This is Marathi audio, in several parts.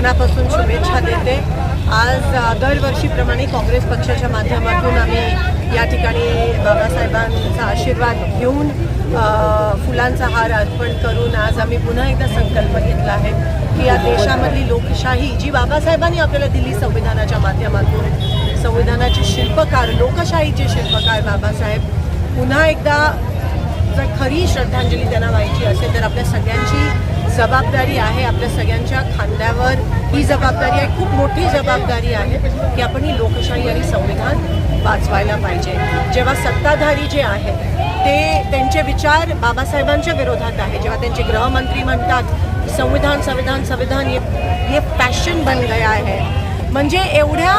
मनापासून शुभेच्छा देते. आज दरवर्षीप्रमाणे काँग्रेस पक्षाच्या माध्यमातून आम्ही या ठिकाणी बाबासाहेबांचा आशीर्वाद घेऊन फुलांचा हार अर्पण करून आज आम्ही पुन्हा एकदा संकल्प घेतला आहे की या देशामधली लोकशाही जी बाबासाहेबांनी आपल्याला दिली संविधानाच्या माध्यमातून संविधानाचे शिल्पकार लोकशाहीचे शिल्पकार बाबासाहेब पुन्हा एकदा जर खरी श्रद्धांजली त्यांना व्हायची असेल तर आपल्या सगळ्यांची जबाबदारी आहे आपल्या सगळ्यांच्या खांद्यावर. ही जबाबदारी आहे खूप मोठी जबाबदारी आहे की आपण ही लोकशाही आणि संविधान वाचवायला पाहिजे. जेव्हा सत्ताधारी जे आहेत ते त्यांचे विचार बाबासाहेबांच्या विरोधात आहे. जेव्हा त्यांचे गृहमंत्री म्हणतात संविधान संविधान संविधान ये ये पॅशन बन गया आहे. म्हणजे एवढ्या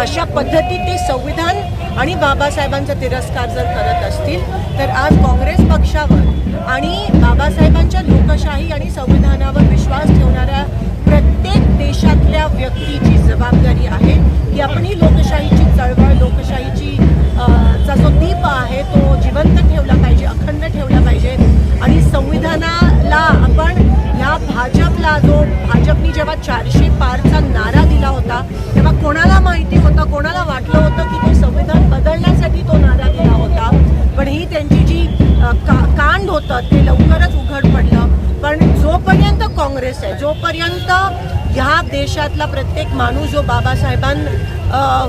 अशा पद्धतीत ते संविधान आणि बाबासाहेबांचा तिरस्कार जर करत असतील तर आज काँग्रेस पक्षावर आणि बाबासाहेबां लोकशाही आणि संविधानावर विश्वास ठेवणाऱ्या प्रत्येक देशातल्या व्यक्तीची जबाबदारी आहे की आपण ही लोकशाहीची चळवळ लोकशाहीची चा जो दीप आहे तो जिवंत ठेवला पाहिजे अखंड ठेवला पाहिजे. आणि संविधानाला आपण ह्या भाजपला जो भाजपनी जेव्हा चारशे पारचा नारा दिला होता तेव्हा कोणाला माहिती होतं कोणाला वाटलं होतं की ते संविधान बदलण्यासाठी तो नारा दिला होता? पण ही त्यांची जी का कांड होतं ते लवकर काँग्रेस आहे जोपर्यंत ह्या देशातला प्रत्येक माणूस जो बाबासाहेबां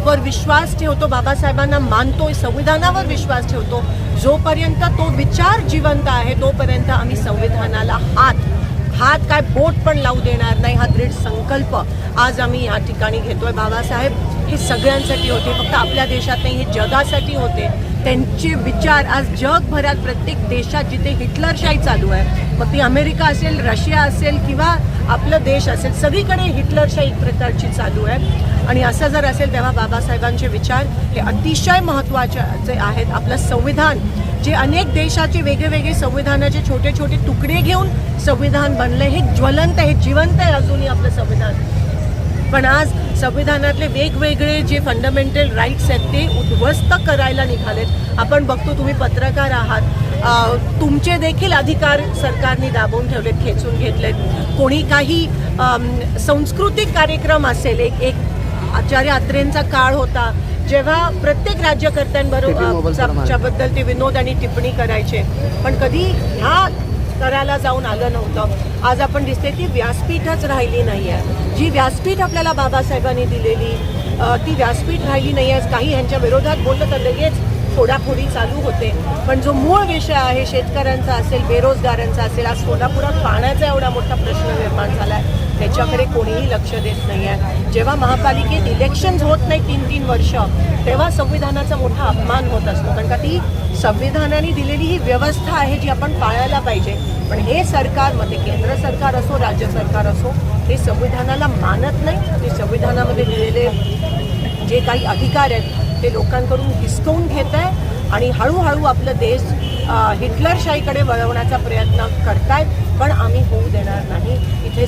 वर विश्वास ठेवतो बाबासाहेबांना मानतो संविधानावर विश्वास ठेवतो जोपर्यंत तो विचार जिवंत आहे तोपर्यंत आम्ही संविधानाला हात हात काय बोट पण लावू देणार नाही. हा दृढ संकल्प आज आम्ही या ठिकाणी घेतोय. बाबासाहेब हे सगळ्यांसाठी होते फक्त आपल्या देशात नाही हे जगासाठी होते. त्यांचे विचार आज जगभरात प्रत्येक देशात जिथे हिटलरशाही चालू आहे. मग ती अमेरिका असेल रशिया असेल किंवा आपलं देश असेल सगळीकडे हिटलरशाही एक प्रकारची चालू आहे. आणि असं जर असेल तेव्हा बाबासाहेबांचे विचार हे अतिशय महत्त्वाचे आहेत. आपलं संविधान जे अनेक देशाचे वेगळे वेगळे संविधानाचे छोटे छोटे तुकडे घेऊन संविधान बनले हे ज्वलंत आहे जिवंत आहे अजूनही आपलं संविधान. पण आज संविधानातले वेगवेगळे जे फंडामेंटल राईट्स आहेत ते उद्ध्वस्त करायला निघालेत. आपण बघतो तुम्ही पत्रकार आहात. तुमचे देखील अधिकार सरकारने दाबून ठेवलेत खेचून घेतलेत. कोणी काही सांस्कृतिक कार्यक्रम असेल एक एक आचार्य अत्रेंचा काळ होता जेव्हा प्रत्येक राज्यकर्त्यांबरोबर च्याबद्दल ते विनोद आणि टिप्पणी करायचे. पण कधी ह्या करायला जाऊन आलं नव्हतं. आज आपण दिसते ती व्यासपीठच राहिली नाही आहे जी व्यासपीठ आपल्याला बाबासाहेबांनी दिलेली ती व्यासपीठ राहिली नाही आहे काही ह्यांच्या विरोधात बोललं तर लगेच फोडाफोडी चालू होते. पण जो मूळ विषय आहे शेतकऱ्यांचा असेल बेरोजगारांचा असेल आज सोलापुरात पाण्याचा एवढा मोठा प्रश्न निर्माण झाला आहे त्याच्याकडे कोणीही लक्ष देत नाही आहे जेव्हा महापालिकेत इलेक्शन्स होत नाही तीन तीन वर्ष तेव्हा संविधानाचा मोठा अपमान होत असतो. कारण का ती संविधानाने दिलेली ही व्यवस्था आहे जी आपण पाळायला पाहिजे. पण हे सरकार मग ते केंद्र सरकार असो राज्य सरकार असो हे संविधानाला मानत नाही. ते संविधानामध्ये दिलेले जे काही अधिकार आहेत ते लोकांकडून हिसकवून घेत आहे आणि हळूहळू आपलं देश हिटलरशाहीकडे वळवण्याचा प्रयत्न करतायत. पण आम्ही होऊ देणार नाही.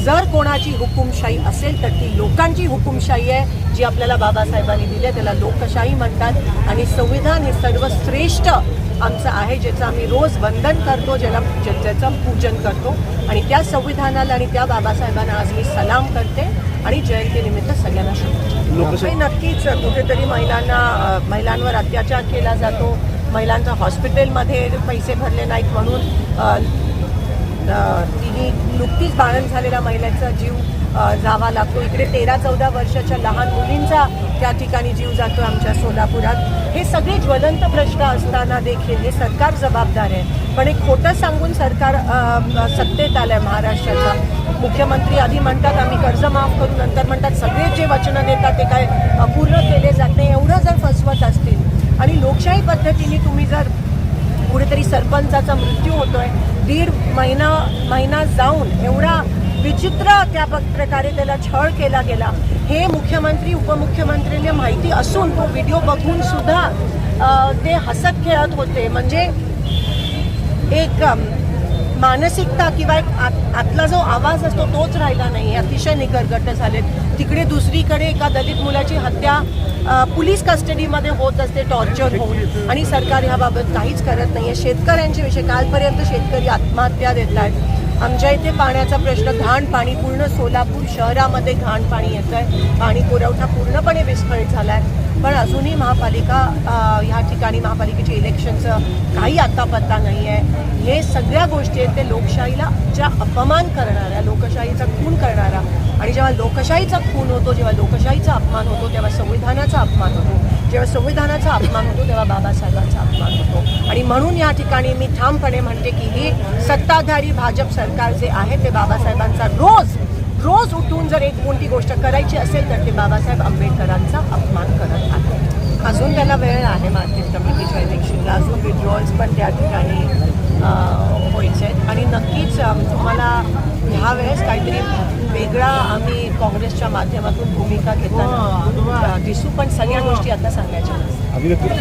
जर कोणाची हुकुमशाही असेल तर ती लोकांची हुकुमशाही आहे जी आपल्याला बाबासाहेबांनी दिली आहे त्याला लोकशाही म्हणतात. आणि संविधान हे सर्वश्रेष्ठ आमचं आहे ज्याचं आम्ही रोज वंदन करतो ज्याला ज्या- ज्याचं पूजन करतो. आणि त्या संविधानाला आणि त्या बाबासाहेबांना आज मी सलाम करते. आणि जयंतीनिमित्त सगळ्यांना शुभेच्छा. लोकशाही नक्कीच कुठेतरी महिलांना महिलांवर अत्याचार केला जातो. महिलांच्या हॉस्पिटलमध्ये पैसे भरले नाहीत म्हणून तिन्ही तिने नुकतीच बाळण झालेल्या महिलेचा जीव जावा लागतो. इकडे तेरा चौदा वर्षाच्या लहान मुलींचा त्या ठिकाणी जीव जातो आमच्या सोलापुरात. हे सगळे ज्वलंत प्रश्न असताना देखील हे सरकार जबाबदार आहे. पण एक खोटं सांगून सरकार सत्तेत आलं आहे महाराष्ट्राचा मुख्यमंत्री आधी म्हणतात आम्ही कर्ज माफ करू. नंतर म्हणतात सगळे जे वचनं देतात ते काय पूर्ण केले जात नाही. एवढं जर फसवत असतील आणि लोकशाही पद्धतीने तुम्ही जर कुठेतरी सरपंचाचा मृत्यू होतोय. दीड महिना महिना जाऊन एवढा विचित्र त्या प- प्रकारे त्याला छळ केला गेला. हे मुख्यमंत्री उपमुख्यमंत्रीने माहिती असून तो व्हिडिओ बघून सुद्धा ते हसत खेळत होते. म्हणजे एक मानसिकता किंवा एक आतला जो आवाज असतो तोच राहिला नाही. अतिशय निकरगट झालेत. तिकडे दुसरीकडे एका दलित मुलाची हत्या पोलीस कस्टडीमध्ये होत असते टॉर्चर होऊन. आणि सरकार ह्याबाबत काहीच करत नाही आहे शेतकऱ्यांच्या विषय कालपर्यंत शेतकरी आत्महत्या देत आहेत. आमच्या इथे पाण्याचा प्रश्न घाण पाणी पूर्ण सोलापूर शहरामध्ये घाण पाणी येतं आहे पाणी पुरवठा पूर्णपणे विस्कळीत झाला आहे पण अजूनही महापालिका ह्या ठिकाणी महापालिकेचे इलेक्शनचं काही आता पत्ता नाही आहे. हे सगळ्या गोष्टी आहेत ते लोकशाहीला ज्या अपमान करणाऱ्या लोकशाहीचा खून करणारा आणि जेव्हा लोकशाहीचा खून होतो जेव्हा लोकशाहीचा अपमान होतो तेव्हा संविधानाचा अपमान होतो. जेव्हा संविधानाचा अपमान होतो तेव्हा बाबासाहेबांचा अपमान होतो. आणि म्हणून या ठिकाणी मी ठामपणे म्हणते की ही सत्ताधारी भाजप सरकार जे आहे ते बाबासाहेबांचा रोज रोज उठून जर एक कोणती गोष्ट करायची असेल तर ते बाबासाहेब आंबेडकरांचा अपमान करत आहे अजून त्याला वेळ आहे मार्केट कमिटीच्या इलेक्शनला अजून विड्रॉल्स पण त्या ठिकाणी व्हायचे आहेत. आणि नक्कीच तुम्हाला ह्या वेळेस काहीतरी वेगळा आम्ही काँग्रेसच्या माध्यमातून भूमिका घेताना अं, दिसू. पण सगळ्या गोष्टी आता सांगायच्या.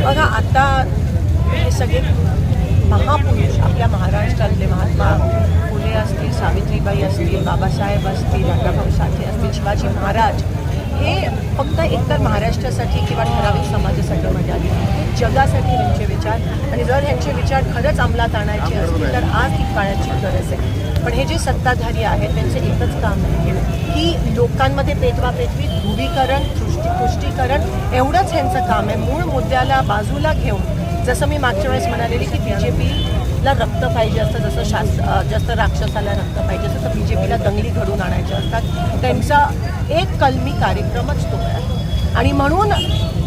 बघा आता हे सगळे महापुरुष आपल्या महाराष्ट्रातले महात्मा फुले असतील सावित्रीबाई असतील बाबासाहेब असतील राधाभाऊ साठे असतील शिवाजी महाराज हे फक्त एकतर महाराष्ट्रासाठी किंवा ठराविक समाजासाठी मर्यादित हे जगासाठी ह्यांचे विचार. आणि जर ह्यांचे विचार खरंच अंमलात आणायचे असतील तर आज ती काळाची गरज आहे. पण हे जे सत्ताधारी आहेत त्यांचं एकच काम आहे. की लोकांमध्ये पेटवा पेटवी ध्रुवीकरण तुष्टी तुष्टीकरण एवढंच ह्यांचं काम आहे. मूळ मुद्द्याला बाजूला घेऊन जसं मी मागच्या वेळेस म्हणालेली की बी जे पीला रक्त पाहिजे असतं जसं शास जसं राक्षसाला रक्त पाहिजे असतं तर बी जे पीला दंगली घडून आणायच्या असतात. त्यांचा एक कलमी कार्यक्रमच तो आहे. आणि म्हणून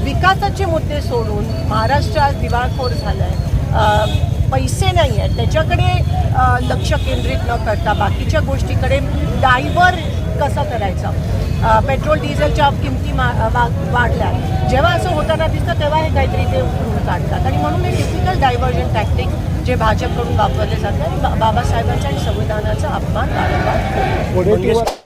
विकासाचे मुद्दे सोडून महाराष्ट्र आज दिवाळखोर झालं आहे पैसे नाही आहेत त्याच्याकडे लक्ष केंद्रित न करता बाकीच्या गोष्टीकडे डायव्हर कसा करायचं? पेट्रोल डिझेलच्या किमती मा वाढल्या. जेव्हा असं होताना दिसतं तेव्हा हे काहीतरी ते उकरून काढतात. आणि म्हणून हे टिपिकल डायव्हर्जन टॅक्टिक जे भाजपकडून वापरले जाते आणि बाबासाहेबांच्या आणि संविधानाचा अपमान वारंवार